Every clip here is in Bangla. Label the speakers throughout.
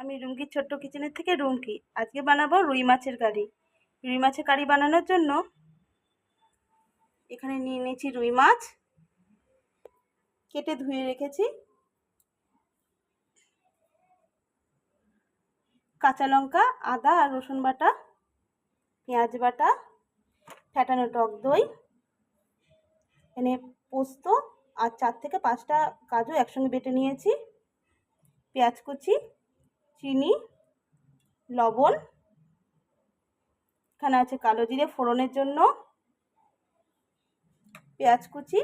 Speaker 1: আমি রুমকির ছোট্ট কিচেনের থেকে রুমকি আজকে বানাবো রুই মাছের কারি। রুই মাছের কারি বানানোর জন্য এখানে নিয়ে নিয়েছি রুই মাছ। কেটে ধুয়ে রেখেছি। কাঁচা লঙ্কা, আদা আর রসুন বাটা, পেঁয়াজ বাটা ফ্যাটানো টক দই এখানে পোস্ত আর চার থেকে পাঁচটা কাজু একসঙ্গে বেটে নিয়েছি। পেঁয়াজ কুচি চিনি, লবণ, এখানে আছে কালো জিরে ফোড়নের জন্য, পেঁয়াজ কুচি,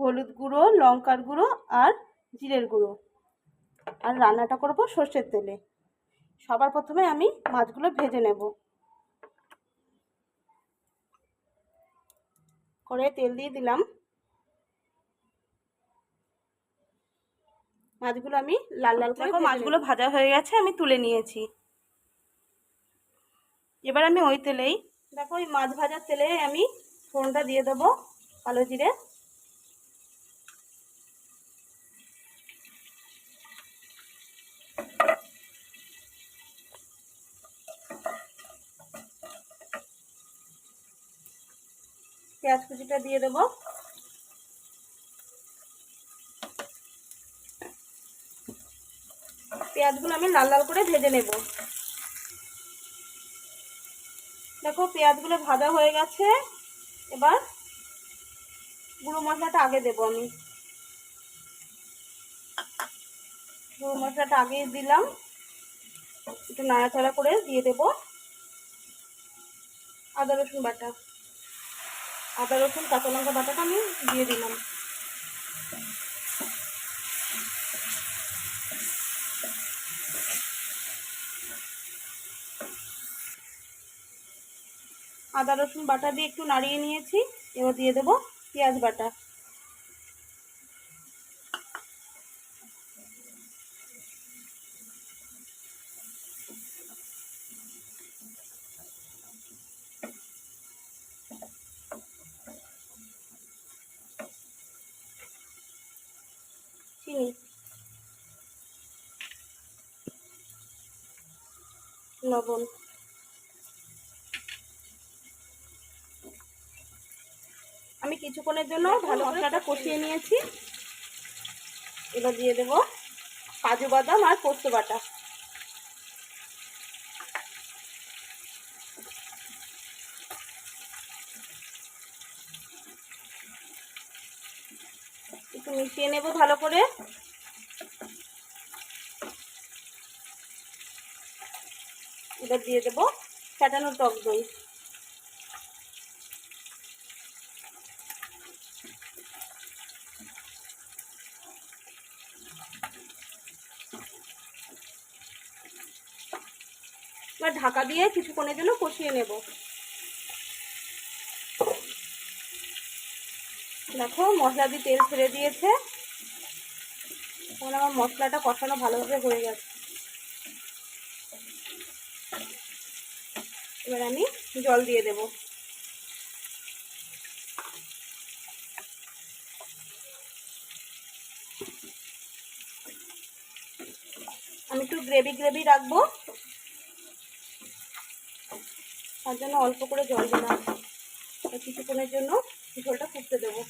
Speaker 1: হলুদ গুঁড়ো, লঙ্কার গুঁড়ো আর জিরের গুঁড়ো। আর রান্নাটা করব সর্ষের তেলে। সবার প্রথমে আমি মাছগুলো ভেজে নেব। করে তেল দিয়ে দিলাম। মাছগুলো আমি লাল লাল করে মাছগুলো ভাজা হয়ে গেছে আমি তুলে নিয়েছি। এবার আমি ওই তেলেই দেখো ওই মাছ ভাজার তেলে আমি ফোড়নটা দিয়ে দেবো কালো জিরে। পেঁয়াজ কুচিটা দিয়ে দেবো। পেঁয়াজগুলো আমি লাল লাল করে ভেজে নেব। দেখো, পেঁয়াজগুলো ভাজা হয়ে গেছে। এবার গুঁড়ো মশলাটা আগে দেবো আমি। গুঁড়ো মশলাটা আগে দিলাম। একটু নাড়াচাড়া করে দিয়ে দেব। আদা রসুন বাটা। আদা রসুন, কাঁচা লঙ্কা বাটাটা আমি দিয়ে দিলাম। আদা রসুন বাটা দিয়ে একটু নাড়িয়ে নিয়েছি। এবার দিয়ে দেবো পেঁয়াজ বাটা। লবণ। আমি কিছুক্ষণের জন্য ভালো মশলাটা কষিয়ে নিয়েছি। এবার দিয়ে দেব কাজু বাদাম আর পোস্ত বাটা। একটু মিশিয়ে নেব ভালো করে। এবার দিয়ে দেবো ফ্যাটানো টক দই। এবার ঢাকা দিয়ে কিছুক্ষণের জন্য কষিয়ে নেব। দেখো মশলা দিয়ে তেল ছেড়ে দিয়েছে। এখন আমার মশলাটা কষানো ভালোভাবে হয়ে গেছে। এবার আমি জল দিয়ে দেব। আমি একটু গ্রেভি গ্রেভি রাখব। তার জন্য অল্প করে জল দিলাম। কিছুক্ষণের জন্য ঝোলটা ফুটতে দেবো।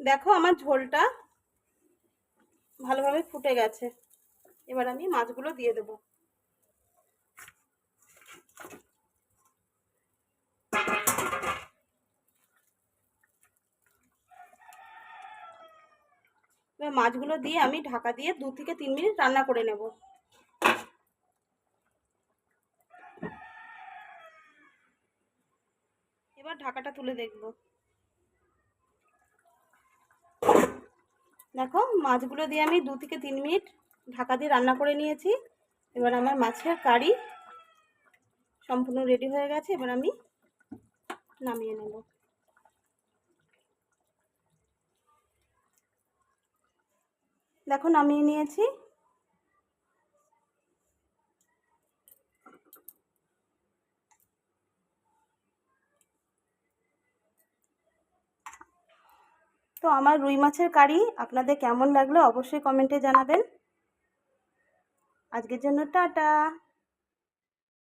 Speaker 1: দেখো আমার ঝোলটা ভালোভাবে ফুটে গেছে। এবার আমি মাছগুলো দিয়ে দেব। এবার মাছগুলো দিয়ে আমি ঢাকা দিয়ে দু থেকে তিন মিনিট রান্না করে নেব। এবার ঢাকাটা তুলে দেখব। দেখো, মাছগুলো দিয়ে আমি দু থেকে তিন মিনিট ঢাকা দিয়ে রান্না করে নিয়েছি। এবার আমার মাছের কারি সম্পূর্ণ রেডি হয়ে গেছে। এবার আমি নামিয়ে নেব। দেখো নামিয়ে নিয়েছি। তো আমার রুই মাছের কারি, আপনাদের কেমন লাগল অবশ্যই কমেন্টে জানাবেন। আজকের জন্য টাটা।